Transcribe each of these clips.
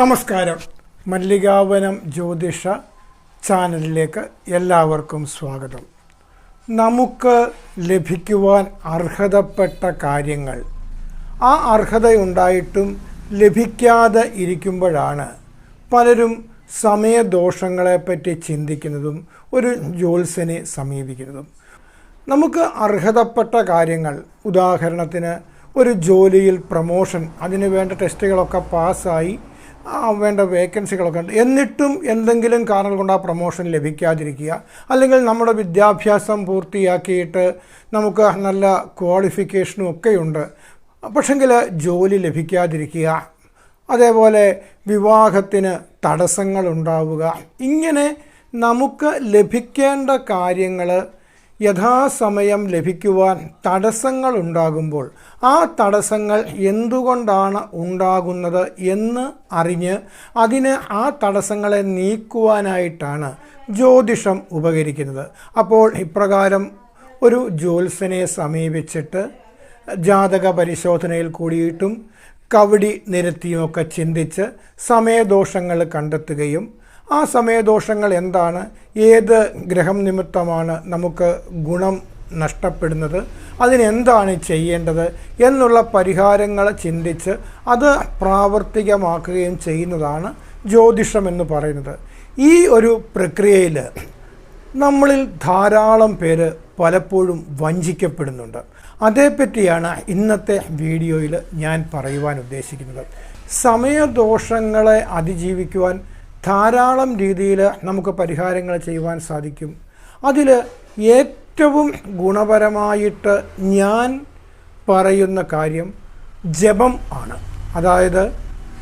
നമസ്കാരം. മല്ലികാവനം ജ്യോതിഷ ചാനലിലേക്ക് എല്ലാവർക്കും സ്വാഗതം. നമുക്ക് ലഭിക്കുവാൻ അർഹതപ്പെട്ട കാര്യങ്ങൾ. ആ അർഹതയുണ്ടായിട്ടും ലഭിക്കാതെ ഇരിക്കുമ്പോഴാണ് പലരും സമയദോഷങ്ങളെപ്പറ്റി ചിന്തിക്കുന്നതും ഒരു ജ്യോത്സനെ സമീപിക്കുന്നതും. നമുക്ക് അർഹതപ്പെട്ട കാര്യങ്ങൾ. ഉദാഹരണത്തിന് ഒരു ജോലിയിൽ പ്രമോഷൻ അതിനു വേണ്ട ടെസ്റ്റുകളൊക്കെ പാസ്സായി വേണ്ട വേക്കൻസികളൊക്കെ ഉണ്ട്. എന്നിട്ടും എന്തെങ്കിലും കാരണം കൊണ്ട് ആ പ്രൊമോഷൻ ലഭിക്കാതിരിക്കുക. അല്ലെങ്കിൽ നമ്മുടെ വിദ്യാഭ്യാസം പൂർത്തിയാക്കിയിട്ട് നമുക്ക് നല്ല ക്വാളിഫിക്കേഷനും ഒക്കെയുണ്ട്. പക്ഷെങ്കിൽ ജോലി ലഭിക്കാതിരിക്കുക. അതേപോലെ വിവാഹത്തിന് തടസ്സങ്ങൾ ഉണ്ടാവുക. ഇങ്ങനെ നമുക്ക് ലഭിക്കേണ്ട കാര്യങ്ങൾ യഥാസമയം ലഭിക്കുവാൻ തടസ്സങ്ങൾ ഉണ്ടാകുമ്പോൾ ആ തടസ്സങ്ങൾ എന്തുകൊണ്ടാണ് ഉണ്ടാകുന്നത് എന്ന് അറിഞ്ഞ് അതിന് ആ തടസ്സങ്ങളെ നീക്കുവാനായിട്ടാണ് ജ്യോതിഷം ഉപകരിക്കുന്നത്. അപ്പോൾ ഇപ്രകാരം ഒരു ജ്യോത്സനെ സമീപിച്ചിട്ട് ജാതക പരിശോധനയിൽ കൂടിയിട്ടും കവടി നിരത്തിയുമൊക്കെ ചിന്തിച്ച് സമയദോഷങ്ങൾ കണ്ടെത്തുകയും ആ സമയദോഷങ്ങൾ എന്താണ്? ഏത് ഗ്രഹം നിമിത്തമാണ് നമുക്ക് ഗുണം നഷ്ടപ്പെടുന്നത്? അതിനെന്താണ് ചെയ്യേണ്ടത് എന്നുള്ള പരിഹാരങ്ങൾ ചിന്തിച്ച് അത് പ്രാവർത്തികമാക്കുകയും ചെയ്യുന്നതാണ് ജ്യോതിഷം എന്ന് പറയുന്നത്. ഈ ഒരു പ്രക്രിയയിൽ നമ്മളിൽ ധാരാളം പേര് പലപ്പോഴും വഞ്ചിക്കപ്പെടുന്നുണ്ട്. അതേപ്പറ്റിയാണ് ഇന്നത്തെ വീഡിയോയിൽ ഞാൻ പറയുവാൻ ഉദ്ദേശിക്കുന്നത്. സമയദോഷങ്ങളെ അതിജീവിക്കുവാൻ ധാരാളം രീതിയിൽ നമുക്ക് പരിഹാരങ്ങൾ ചെയ്യുവാൻ സാധിക്കും. അതിൽ ഏറ്റവും ഗുണപരമായിട്ട് ഞാൻ പറയുന്ന കാര്യം ജപം ആണ്. അതായത്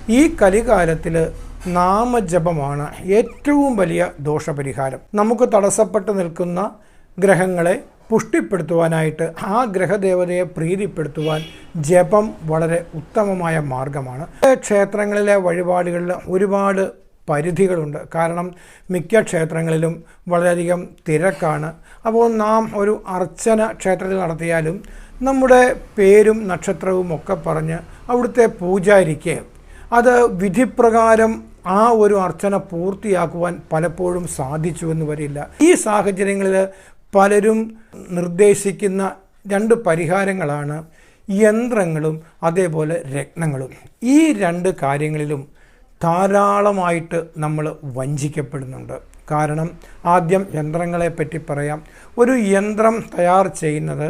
ഈ കലികാലത്തിൽ നാമജപമാണ് ഏറ്റവും വലിയ ദോഷപരിഹാരം. നമുക്ക് തടസ്സപ്പെട്ട് നിൽക്കുന്ന ഗ്രഹങ്ങളെ പുഷ്ടിപ്പെടുത്തുവാനായിട്ട് ആ ഗ്രഹദേവതയെ പ്രീതിപ്പെടുത്തുവാൻ ജപം വളരെ ഉത്തമമായ മാർഗമാണ്. ക്ഷേത്രങ്ങളിലെ വഴിപാടുകളിൽ ഒരുപാട് പരിധികളുണ്ട്. കാരണം മിക്ക ക്ഷേത്രങ്ങളിലും വളരെയധികം തിരക്കാണ്. അപ്പോൾ നാം ഒരു അർച്ചന ക്ഷേത്രത്തിൽ നടത്തിയാലും നമ്മുടെ പേരും നക്ഷത്രവും ഒക്കെ പറഞ്ഞ് അവിടുത്തെ പൂജാരിക്ക് അത് വിധിപ്രകാരം ആ ഒരു അർച്ചന പൂർത്തിയാക്കുവാൻ പലപ്പോഴും സാധിച്ചു എന്ന് വരില്ല. ഈ സാഹചര്യങ്ങളിൽ പലരും നിർദ്ദേശിക്കുന്ന രണ്ട് പരിഹാരങ്ങളാണ് യന്ത്രങ്ങളും അതേപോലെ രത്നങ്ങളും. ഈ രണ്ട് കാര്യങ്ങളിലും ധാരാളമായിട്ട് നമ്മൾ വഞ്ചിക്കപ്പെടുന്നുണ്ട്. കാരണം ആദ്യം യന്ത്രങ്ങളെ പറ്റി പറയാം. ഒരു യന്ത്രം തയ്യാർ ചെയ്യുന്നത്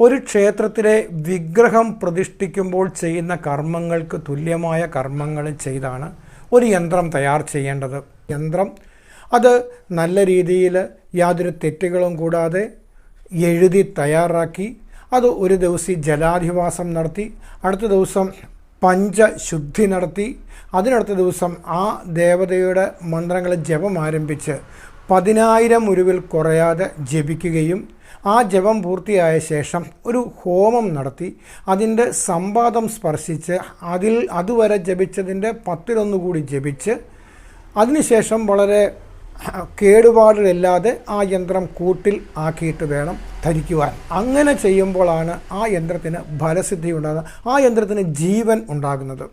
ഒരു ക്ഷേത്രത്തിലെ വിഗ്രഹം പ്രതിഷ്ഠിക്കുമ്പോൾ ചെയ്യുന്ന കർമ്മങ്ങൾക്ക് തുല്യമായ കർമ്മങ്ങൾ ചെയ്താണ് ഒരു യന്ത്രം തയ്യാർ ചെയ്യേണ്ടത്. യന്ത്രം അത് നല്ല രീതിയിൽ യാതൊരു തെറ്റുകളും കൂടാതെ എഴുതി തയ്യാറാക്കി അത് ഒരു ദിവസം ജലാധിവാസം നടത്തി അടുത്ത ദിവസം പഞ്ചശുദ്ധി നടത്തി. അതിനടുത്ത ദിവസം ആ ദേവതയുടെ മന്ത്രങ്ങളെ ജപം ആരംഭിച്ച് പതിനായിരം ഉരുവിൽ കുറയാതെ ജപിക്കുകയും ആ ജപം പൂർത്തിയായ ശേഷം ഒരു ഹോമം നടത്തി. അതിന്റെ സംവാദം സ്പർശിച്ച് അതിൽ അതുവരെ ജപിച്ചതിന്റെ പത്തിലൊന്നു കൂടി ജപിച്ച് അതിനുശേഷം വളരെ കേടുപാടില്ലാതെ ആ യന്ത്രം കൂട്ടിൽ ആക്കിയിട്ട് വേണം ധരിക്കുവാൻ. അങ്ങനെ ചെയ്യുമ്പോഴാണ് ആ യന്ത്രത്തിന് ഫലസിദ്ധി ഉണ്ടാകുന്നത് ആ യന്ത്രത്തിന് ജീവൻ ഉണ്ടാകുന്നത്.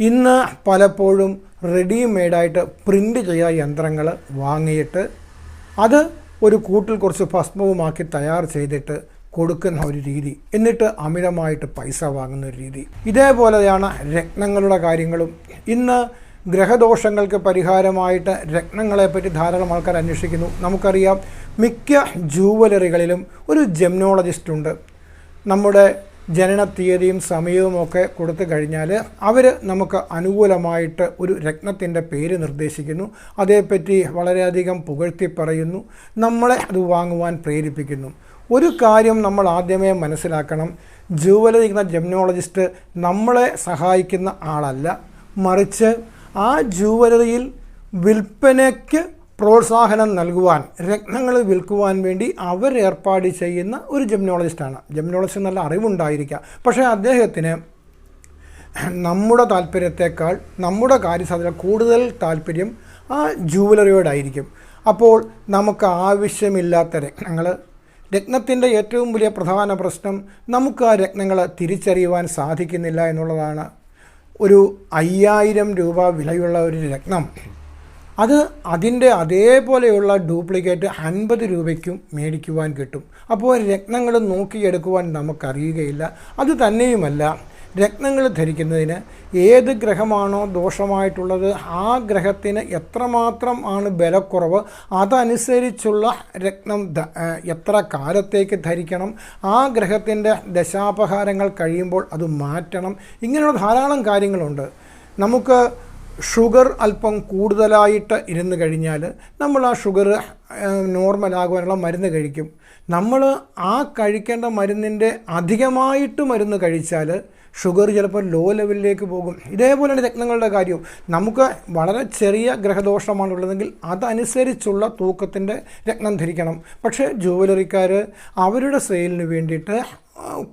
ഇന്ന് പലപ്പോഴും റെഡിമെയ്ഡായിട്ട് പ്രിന്റ് ചെയ്ത യന്ത്രങ്ങൾ വാങ്ങിയിട്ട് അത് ഒരു കൂട്ടിൽ കുറച്ച് ഭസ്മവുമാക്കി തയ്യാർ ചെയ്തിട്ട് കൊടുക്കുന്ന ഒരു രീതി എന്നിട്ട് അമിതമായിട്ട് പൈസ വാങ്ങുന്ന ഒരു രീതി. ഇതേപോലെയാണ് രത്നങ്ങളുടെ കാര്യങ്ങളും. ഇന്ന് ഗ്രഹദോഷങ്ങൾക്ക് പരിഹാരമായിട്ട് രത്നങ്ങളെപ്പറ്റി ധാരാളം ആൾക്കാർ അന്വേഷിക്കുന്നു. നമുക്കറിയാം മിക്ക ജൂവലറികളിലും ഒരു ജെമ്നോളജിസ്റ്റ് ഉണ്ട്. നമ്മുടെ ജനന തീയതിയും സമയവും ഒക്കെ കൊടുത്തു കഴിഞ്ഞാൽ അവർ നമുക്ക് അനുകൂലമായിട്ട് ഒരു രത്നത്തിന്റെ പേര് നിർദ്ദേശിക്കുന്നു. അതേപ്പറ്റി വളരെയധികം പുകഴ്ത്തി പറയുന്നു. നമ്മളെ അത് വാങ്ങുവാൻ പ്രേരിപ്പിക്കുന്നു. ഒരു കാര്യം നമ്മൾ ആദ്യമേ മനസ്സിലാക്കണം. ജൂവലറിക്കുന്ന ജെംനോളജിസ്റ്റ് നമ്മളെ സഹായിക്കുന്ന ആളല്ല. മറിച്ച് ആ ജൂവലറിയിൽ വിൽപ്പനയ്ക്ക് പ്രോത്സാഹനം നൽകുവാൻ രത്നങ്ങൾ വിൽക്കുവാൻ വേണ്ടി അവർ ഏർപ്പാട് ചെയ്യുന്ന ഒരു ജെമിനോളജിസ്റ്റാണ് ജെമിനോളജിസ്റ്റ് നല്ല അറിവുണ്ടായിരിക്കാം. പക്ഷേ അദ്ദേഹത്തിന് നമ്മുടെ താല്പര്യത്തെക്കാൾ നമ്മുടെ കാര്യസാധ്യത കൂടുതൽ താല്പര്യം ആ ജൂവലറിയോടായിരിക്കും. അപ്പോൾ നമുക്ക് ആവശ്യമില്ലാത്ത രത്നങ്ങൾ രത്നത്തിന്റെ ഏറ്റവും വലിയ പ്രധാന പ്രശ്നം നമുക്ക് ആ രത്നങ്ങൾ തിരിച്ചറിയുവാൻ സാധിക്കുന്നില്ല എന്നുള്ളതാണ് ഒരു അയ്യായിരം രൂപ വിലയുള്ള ഒരു രത്നം. അത് അതിന്റെ അതേപോലെയുള്ള ഡ്യൂപ്ലിക്കേറ്റ് അൻപത് രൂപയ്ക്കും മേടിക്കുവാൻ കിട്ടും. അപ്പോൾ രത്നങ്ങൾ നോക്കിയെടുക്കുവാൻ നമുക്കറിയുകയില്ല. അത് തന്നെയുമല്ല. രത്നങ്ങൾ ധരിക്കുന്നതിന് ഏത് ഗ്രഹമാണോ ദോഷമായിട്ടുള്ളത് ആ ഗ്രഹത്തിന് എത്രമാത്രം ആണ് ബലക്കുറവ് അതനുസരിച്ചുള്ള രത്നം എത്ര കാലത്തേക്ക് ധരിക്കണം ആ ഗ്രഹത്തിന്റെ ദശാപഹാരങ്ങൾ കഴിയുമ്പോൾ അത് മാറ്റണം ഇങ്ങനെയുള്ള ധാരാളം കാര്യങ്ങളുണ്ട്. നമുക്ക് ഷുഗർ അല്പം കൂടുതലായിട്ട് ഇരുന്ന് കഴിഞ്ഞാൽ നമ്മൾ ആ ഷുഗർ നോർമലാകുവാനുള്ള മരുന്ന് കഴിക്കും. നമ്മൾ ആ കഴിക്കേണ്ട മരുന്നിന്റെ അധികമായിട്ട് മരുന്ന് കഴിച്ചാൽ ഷുഗർ ചിലപ്പോൾ ലോ ലെവലിലേക്ക് പോകും. ഇതേപോലെയാണ് രത്നങ്ങളുടെ കാര്യവും നമുക്ക് വളരെ ചെറിയ ഗ്രഹദോഷമാണ് ഉള്ളതെങ്കിൽ അതനുസരിച്ചുള്ള തൂക്കത്തിന്റെ രത്നം ധരിക്കണം. പക്ഷേ ജുവലറിക്കാർ അവരുടെ സെയിലിന് വേണ്ടിയിട്ട്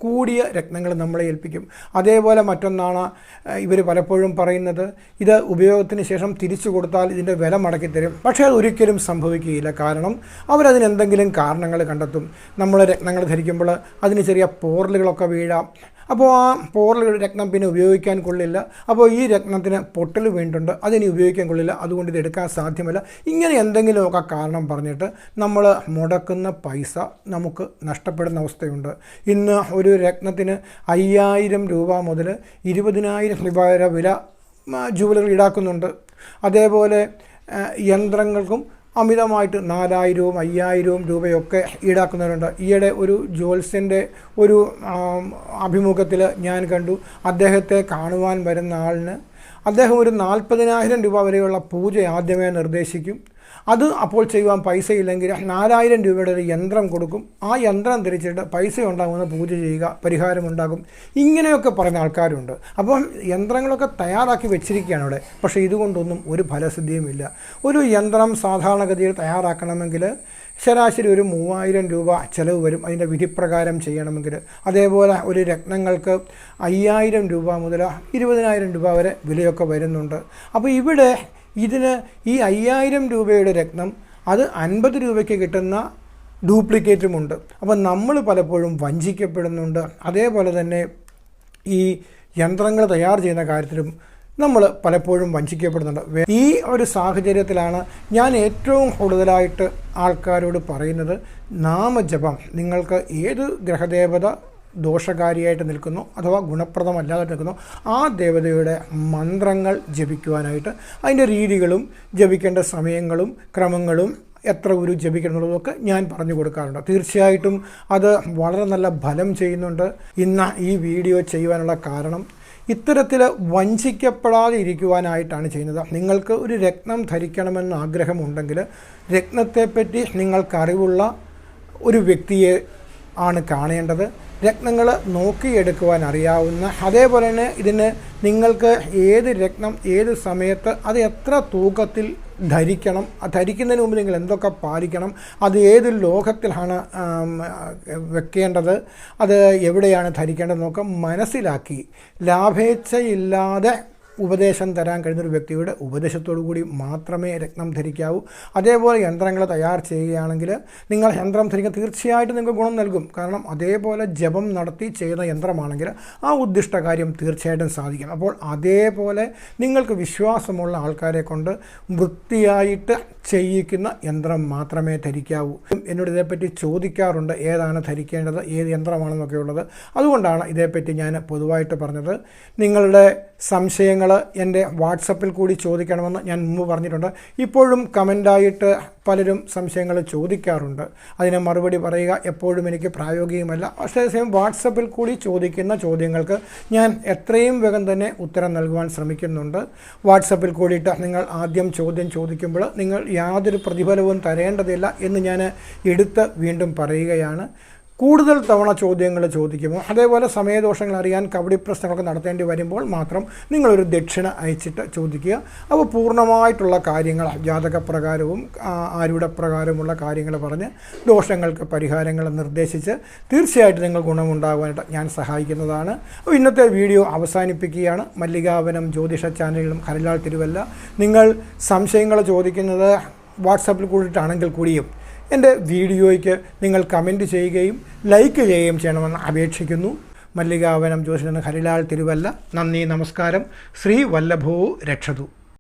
കൂടിയ രത്നങ്ങൾ നമ്മളെ ഏൽപ്പിക്കും. അതേപോലെ മറ്റൊന്നാണ് ഇവർ പലപ്പോഴും പറയുന്നത് ഇത് ഉപയോഗത്തിന് ശേഷം തിരിച്ചു കൊടുത്താൽ ഇതിന്റെ വില മടക്കി തരും. പക്ഷേ അത് ഒരിക്കലും സംഭവിക്കുകയില്ല. കാരണം അവരതിനെന്തെങ്കിലും കാരണങ്ങൾ കണ്ടെത്തും. നമ്മൾ രക്തങ്ങൾ ധരിക്കുമ്പോൾ അതിന് ചെറിയ പോറലുകളൊക്കെ വീഴാം. അപ്പോൾ ആ പോറലുകൾ രത്നം പിന്നെ ഉപയോഗിക്കാൻ കൊള്ളില്ല. അപ്പോൾ ഈ രത്നത്തിന് പൊട്ടൽ വീണ്ടുണ്ട് അതിനി ഉപയോഗിക്കാൻ കൊള്ളില്ല. അതുകൊണ്ട് ഇത് എടുക്കാൻ സാധ്യമല്ല. ഇങ്ങനെ എന്തെങ്കിലുമൊക്കെ കാരണം പറഞ്ഞിട്ട് നമ്മൾ മുടക്കുന്ന പൈസ നമുക്ക് നഷ്ടപ്പെടുന്ന അവസ്ഥയുണ്ട്. ഇന്ന് ഒരു രത്നത്തിന് അയ്യായിരം രൂപ മുതൽ ഇരുപതിനായിരം രൂപ വരെ വില ജുവലറി ഈടാക്കുന്നുണ്ട്. അതേപോലെ യന്ത്രങ്ങൾക്കും അമിതമായിട്ട് നാലായിരവും അയ്യായിരവും രൂപയൊക്കെ ഈടാക്കുന്നവരുണ്ട്. ഈയിടെ ഒരു ജോത്സ്യന്റെ ഒരു അഭിമുഖത്തിൽ ഞാൻ കണ്ടു. അദ്ദേഹത്തെ കാണുവാൻ വരുന്ന ആളിന് അദ്ദേഹം ഒരു നാൽപ്പതിനായിരം രൂപ വരെയുള്ള പൂജ ആദ്യമേ നിർദ്ദേശിക്കും. അത് അപ്പോൾ ചെയ്യുവാൻ പൈസ ഇല്ലെങ്കിൽ നാലായിരം രൂപയുടെ ഒരു യന്ത്രം കൊടുക്കും. ആ യന്ത്രം തിരിച്ചിട്ട് പൈസ ഉണ്ടാകുന്ന പൂജ ചെയ്യുക പരിഹാരമുണ്ടാകും ഇങ്ങനെയൊക്കെ പറയുന്ന ആൾക്കാരുണ്ട്. അപ്പം യന്ത്രങ്ങളൊക്കെ തയ്യാറാക്കി വെച്ചിരിക്കുകയാണ് അവിടെ. പക്ഷേ ഇതുകൊണ്ടൊന്നും ഒരു ഫലസിദ്ധിയുമില്ല ഒരു യന്ത്രം സാധാരണഗതിയിൽ തയ്യാറാക്കണമെങ്കിൽ ശരാശരി ഒരു മൂവായിരം രൂപ ചിലവ് വരും അതിന്റെ വിധിപ്രകാരം ചെയ്യണമെങ്കിൽ. അതേപോലെ ഒരു രത്നങ്ങൾക്ക് അയ്യായിരം രൂപ മുതൽ ഇരുപതിനായിരം രൂപ വരെ വിലയൊക്കെ വരുന്നുണ്ട്. അപ്പോൾ ഇവിടെ ഇതിന് ഈ അയ്യായിരം രൂപയുടെ രക്തം അത് അൻപത് രൂപയ്ക്ക് കിട്ടുന്ന ഡ്യൂപ്ലിക്കേറ്റുമുണ്ട്. അപ്പം നമ്മൾ പലപ്പോഴും വഞ്ചിക്കപ്പെടുന്നുണ്ട്. അതേപോലെ തന്നെ ഈ യന്ത്രങ്ങൾ തയ്യാർ ചെയ്യുന്ന കാര്യത്തിലും നമ്മൾ പലപ്പോഴും വഞ്ചിക്കപ്പെടുന്നുണ്ട്. ഈ ഒരു സാഹചര്യത്തിലാണ് ഞാൻ ഏറ്റവും കൂടുതലായിട്ട് ആൾക്കാരോട് പറയുന്നത് നാമജപം. നിങ്ങൾക്ക് ഏത് ഗ്രഹദേവത ദോഷകാരിയായിട്ട് നിൽക്കുന്നു അഥവാ ഗുണപ്രദമല്ലാതെ നിൽക്കുന്നു ആ ദേവതയുടെ മന്ത്രങ്ങൾ ജപിക്കുവാനായിട്ട് അതിന്റെ രീതികളും ജപിക്കേണ്ട സമയങ്ങളും ക്രമങ്ങളും എത്ര ഗുരു ജപിക്കണം എന്നുള്ളതൊക്കെ ഞാൻ പറഞ്ഞു കൊടുക്കാറുണ്ട്. തീർച്ചയായിട്ടും അത് വളരെ നല്ല ഫലം ചെയ്യുന്നുണ്ട്. ഇന്ന് ഈ വീഡിയോ ചെയ്യുവാനുള്ള കാരണം ഇത്തരത്തിൽ വഞ്ചിക്കപ്പെടാതെ ഇരിക്കുവാനായിട്ടാണ് ചെയ്യുന്നത്. നിങ്ങൾക്ക് ഒരു രത്നം ധരിക്കണമെന്ന് ആഗ്രഹമുണ്ടെങ്കിൽ രത്നത്തെപ്പറ്റി നിങ്ങൾക്കറിവുള്ള ഒരു വ്യക്തിയെ ആണ് കാണേണ്ടത്. രത്നങ്ങൾ നോക്കിയെടുക്കുവാൻ അറിയാവുന്ന അതേപോലെ തന്നെ ഇതിന് നിങ്ങൾക്ക് ഏത് രത്നം ഏത് സമയത്ത് അത് എത്ര തൂക്കത്തിൽ ധരിക്കണം ധരിക്കുന്നതിന് മുമ്പ് നിങ്ങൾ എന്തൊക്കെ പാലിക്കണം അത് ഏത് ലോകത്തിലാണ് വെക്കേണ്ടത് അത് എവിടെയാണ് ധരിക്കേണ്ടതെന്നൊക്കെ മനസ്സിലാക്കി. ലാഭേച്ഛയില്ലാതെ ഉപദേശം തരാൻ കഴിയുന്ന ഒരു വ്യക്തിയുടെ ഉപദേശത്തോടു കൂടി മാത്രമേ രത്നം ധരിക്കാവൂ. അതേപോലെ യന്ത്രങ്ങൾ തയ്യാർ ചെയ്യുകയാണെങ്കിൽ നിങ്ങൾ യന്ത്രം ധരിക്കാൻ തീർച്ചയായിട്ടും നിങ്ങൾക്ക് ഗുണം നൽകും. കാരണം അതേപോലെ ജപം നടത്തി ചെയ്യുന്ന യന്ത്രമാണെങ്കിൽ ആ ഉദ്ദിഷ്ട കാര്യം തീർച്ചയായിട്ടും സാധിക്കും. അപ്പോൾ അതേപോലെ നിങ്ങൾക്ക് വിശ്വാസമുള്ള ആൾക്കാരെ കൊണ്ട് വൃത്തിയായിട്ട് ചെയ്യിക്കുന്ന യന്ത്രം മാത്രമേ ധരിക്കാവൂ. എന്നോട് ഇതേപ്പറ്റി ചോദിക്കാറുണ്ട് ഏതാണ് ധരിക്കേണ്ടത് ഏത് യന്ത്രമാണെന്നൊക്കെ ഉള്ളത് അതുകൊണ്ടാണ് ഇതേപ്പറ്റി ഞാൻ പൊതുവായിട്ട് പറഞ്ഞത്. നിങ്ങളുടെ സംശയങ്ങൾ എന്റെ വാട്സപ്പിൽ കൂടി ചോദിക്കണമെന്ന് ഞാൻ മുമ്പ് പറഞ്ഞിട്ടുണ്ട്. ഇപ്പോഴും കമന്റായിട്ട് പലരും സംശയങ്ങൾ ചോദിക്കാറുണ്ട്. അതിന് മറുപടി പറയുക എപ്പോഴും എനിക്ക് പ്രായോഗികമല്ല. പക്ഷേ സെയിം വാട്സപ്പിൽ കൂടി ചോദിക്കുന്ന ചോദ്യങ്ങൾക്ക് ഞാൻ എത്രയും വേഗം തന്നെ ഉത്തരം നൽകുവാൻ ശ്രമിക്കുന്നുണ്ട്. വാട്സപ്പിൽ കൂടിയിട്ട് നിങ്ങൾ ആദ്യം ചോദ്യം ചോദിക്കുമ്പോൾ നിങ്ങൾ യാതൊരു പ്രതിഫലവും തരേണ്ടതില്ല എന്ന് ഞാൻ എടുത്ത് വീണ്ടും പറയുകയാണ്. കൂടുതൽ തവണ ചോദ്യങ്ങൾ ചോദിക്കുമോ അതേപോലെ സമയദോഷങ്ങൾ അറിയാൻ കബഡി പ്രശ്നങ്ങളൊക്കെ നടത്തേണ്ടി വരുമ്പോൾ മാത്രം നിങ്ങളൊരു ദക്ഷിണ അയച്ചിട്ട് ചോദിക്കുക. അപ്പോൾ പൂർണമായിട്ടുള്ള കാര്യങ്ങൾ ജാതക പ്രകാരവും ആരുടെ പ്രകാരമുള്ള കാര്യങ്ങൾ പറഞ്ഞ് ദോഷങ്ങൾക്ക് പരിഹാരങ്ങൾ നിർദ്ദേശിച്ച് തീർച്ചയായിട്ടും നിങ്ങൾ ഗുണമുണ്ടാകുവാനായിട്ട് ഞാൻ സഹായിക്കുന്നതാണ്. അപ്പോൾ ഇന്നത്തെ വീഡിയോ അവസാനിപ്പിക്കുകയാണ്. മല്ലികാവനം ജ്യോതിഷ ചാനലിലും ഹരിലാൽ തിരുവല്ല. നിങ്ങൾ സംശയങ്ങൾ ചോദിക്കുന്നത് വാട്സപ്പിൽ കൂടിയിട്ടാണെങ്കിൽ കൂടിയും എന്റെ വീഡിയോയ്ക്ക് നിങ്ങൾ കമന്റ് ചെയ്യുകയും ലൈക്ക് ചെയ്യുകയും ചെയ്യണമെന്ന് അപേക്ഷിക്കുന്നു. മല്ലികാവനം ജോഷിന് ഹരിലാൽ തിരുവല്ല. നന്ദി നമസ്കാരം. ശ്രീ വല്ലഭോ രക്ഷതു.